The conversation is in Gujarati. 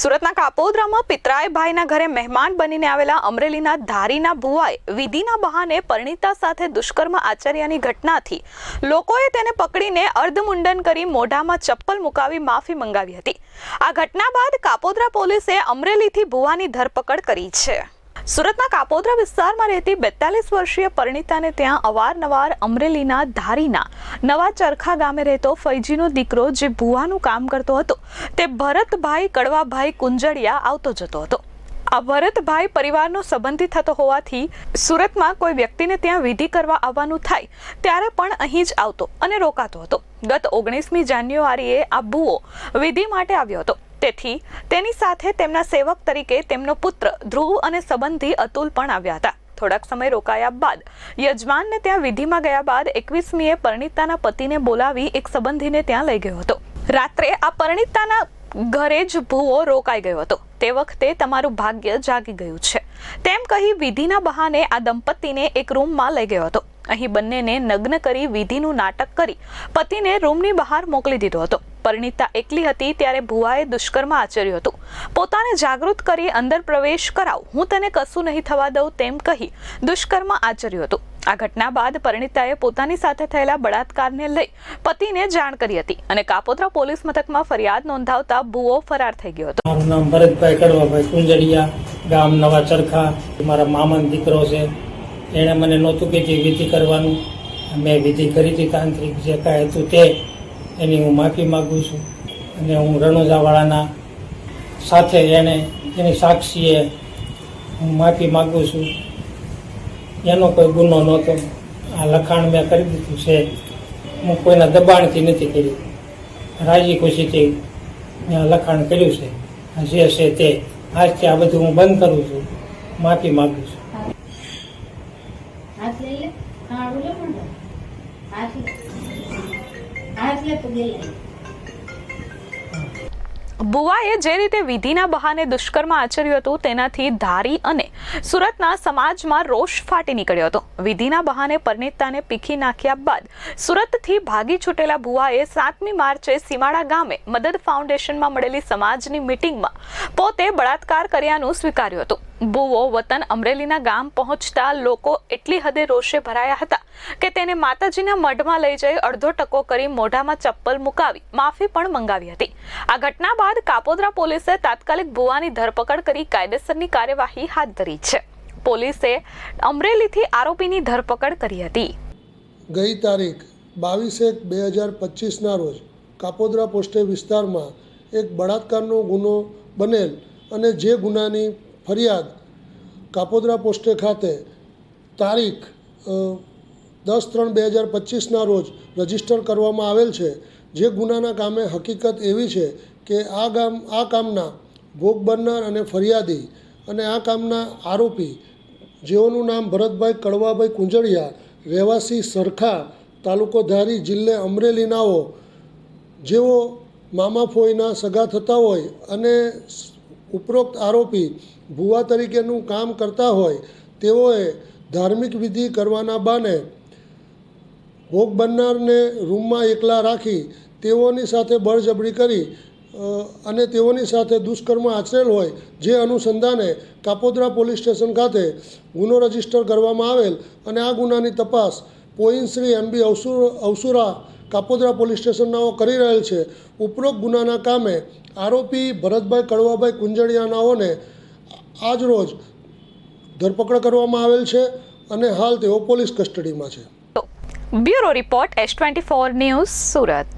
સુરતના કાપોદ્રામાં પિતરાય ભાઈના ઘરે મહેમાન બનીને આવેલા અમરેલીના ધારીના ભુવાએ વિધિના બહાને પરિણીતા સાથે દુષ્કર્મ આચર્યાની ઘટનાથી લોકોએ તેને પકડીને અર્ધમુંડન કરી મોઢામાં ચપ્પલ મુકાવી માફી મંગાવી હતી. આ ઘટના બાદ કાપોદ્રા પોલીસે અમરેલીથી ભુવાની ધરપકડ કરી છે. સુરતના કાપોદ્રા વિસ્તારમાં રહેતી બેતાલીસ વર્ષીય પરિણીતાને ત્યાં અવારનવાર અમરેલીના ધારીના નવા ચરખા ગામે રહેતો ફૈજીનો દીકરો જે ભુવાનું કામ કરતો હતો, તે ભરતભાઈ કડવાભાઈ કુંજળિયા આવતો જતો હતો. આ ભરતભાઈ પરિવારનો સંબંધી થતો હોવાથી સુરતમાં કોઈ વ્યક્તિને ત્યાં વિધિ કરવા આવવાનું થાય, ત્યારે પણ અહીં જ આવતો અને રોકાતો હતો. ગત ઓગણીસમી જાન્યુઆરીએ આ ભુવો વિધિ માટે આવ્યો હતો. તેથી તેની સાથે તેમના સેવક તરીકે તેમનો પુત્ર ધ્રુવ અને સંબંધી અતુલ પણ આવ્યા હતા. થોડાક સમય રોકાયા બાદ યજમાનને ત્યાં વિધિમાં ગયા બાદ એકવીસમીએ પરણિતાના પતિને બોલાવી એક સંબંધીને ત્યાં લઈ ગયો હતો. રાત્રે આ પરણિતાના ઘરે જ ભૂવો રોકાઈ ગયો હતો. તે વખતે તમારું ભાગ્ય જાગી ગયું છે. તેમ કહી વિધિના બહાને આ દંપતીને એક રૂમમાં લઈ ગયો હતો. અહીં બંનેને નગ્ન કરી વિધિનું નાટક કરી પતિને રૂમની બહાર મોકલી દીધો હતો. પરિણીતા એકલી હતી ત્યારે ભુવાએ દુષ્કર્મ આચર્યું હતું. પોતાને જાગૃત કરી અંદર પ્રવેશ કરાવ. હું તને કશું નહીં થવા દઉં તેમ કહી દુષ્કર્મ આચર્યું હતું. આ ઘટના બાદ પરિણીતાએ પોતાની સાથે થયેલા બળાત્કારને લઈ પતિને જાણ કરી હતી અને કાપોદ્રા પોલીસ મથકમાં ફરિયાદ નોંધાવતા ભુવો ફરાર થઈ ગયો હતો. મારું નામ ભરતભાઈ કડવાભાઈ કુંજડિયા, ગામ નવા ચરખા. મારા મામાનો દીકરો છે. એણે મને નહોતું કે જે વિધિ કરવાનું. મેં વિધિ કરી હતી તાંત્રિક જે કાંઈ હતું તે. એની હું માફી માગું છું અને હું રણોજાવાળાના સાથે એણે એની સાક્ષીએ હું માફી માગું છું. એનો કોઈ ગુનો નહોતો. આ લખાણ મેં કરી દીધું છે. હું કોઈના દબાણથી નથી કર્યું રાજી ખુશીથી મેં લખાણ કર્યું છે. જે છે તે આજથી આ બધું હું બંધ કરું છું. માફી માગું છું. હાથ લઈ લે. હા. હાથ બુવાએ જે રીતે વિધિના બહાને દુષ્કર્મ આચર્યું હતું, તેનાથી ધારી અને સુરતના સમાજમાં રોષ ફાટી નીકળ્યો હતો. વિધિના બહાને પરિણીતાને પીખી નાખ્યા બાદ સુરતથી ભાગી છૂટેલા બુવાએ સાતમી માર્ચે સીમાડા ગામે મદદ ફાઉન્ડેશનમાં મળેલી સમાજની મિટિંગમાં પોતે બળાત્કાર કર્યાનું સ્વીકાર્યું હતું. બુવો વતન અમરેલીના ગામ પહોંચતા લોકો એટલી હદે રોષે ભરાયા હતા કે તેને માતાજીના મઢમાં લઈ જઈ અડધો ટકો કરી મોઢામાં ચપ્પલ મુકાવી માફી પણ મંગાવી હતી. આ ઘટના બાદ કાપોદ્રા પોલીસે તાત્કાલિક ભુવાની ધરપકડ કરી કાયદેસરની કાર્યવાહી હાથ ધરી છે. પોલીસે અમરેલીથી આરોપીની ધરપકડ કરી હતી. ગઈ તારીખ બાવીસ એક બે હજાર પચીસના રોજ કાપોદ્રા પોસ્ટે વિસ્તારમાં એક બળાત્કારનો ગુનો બનેલ અને જે ગુનાની ફરિયાદ કાપોદ્રા પોસ્ટે ખાતે તારીખ દસ ત્રણ બે હજાર પચીસના રોજ રજિસ્ટર કરવામાં આવેલ છે. જે ગુનાના કામે હકીકત એવી છે કે આ ગામ, આ કામના ભોગ બનનાર અને ફરિયાદી અને આ કામના આરોપી, જેઓનું નામ ભરતભાઈ કડવાભાઈ કુંજળિયા, રહેવાસી સરખા તાલુકો ધારી જિલ્લે અમરેલીનાઓ જેઓ મામા ફોઈના સગા થતા હોય અને ઉપરોક્ત આરોપી ભુવા તરીકેનું કામ કરતા હોય, તેઓએ ધાર્મિક વિધિ કરવાના બાને ભોગ બનનારને રૂમમાં એકલા રાખી તેઓની સાથે બળજબરી કરી અને તેઓની સાથે દુષ્કર્મ આચરેલ હોય, જે અનુસંધાને કાપોદ્રા પોલીસ સ્ટેશન ખાતે ગુનો રજિસ્ટર કરવામાં આવેલ, અને આ ગુનાની તપાસ પોઈન શ્રી એમબી અવસુર, અવસુરા કાપોદ્રા પોલીસ સ્ટેશનનાઓ કરી રહેલ છે. ઉપરોક્ત ગુનાના કામે આરોપી ભરતભાઈ કડવાભાઈ કુંજળિયાનાઓને આજ રોજ ધરપકડ કરવામાં આવેલ છે અને હાલ તેઓ પોલીસ કસ્ટડીમાં છે. Bureau report S twenty four news Surat.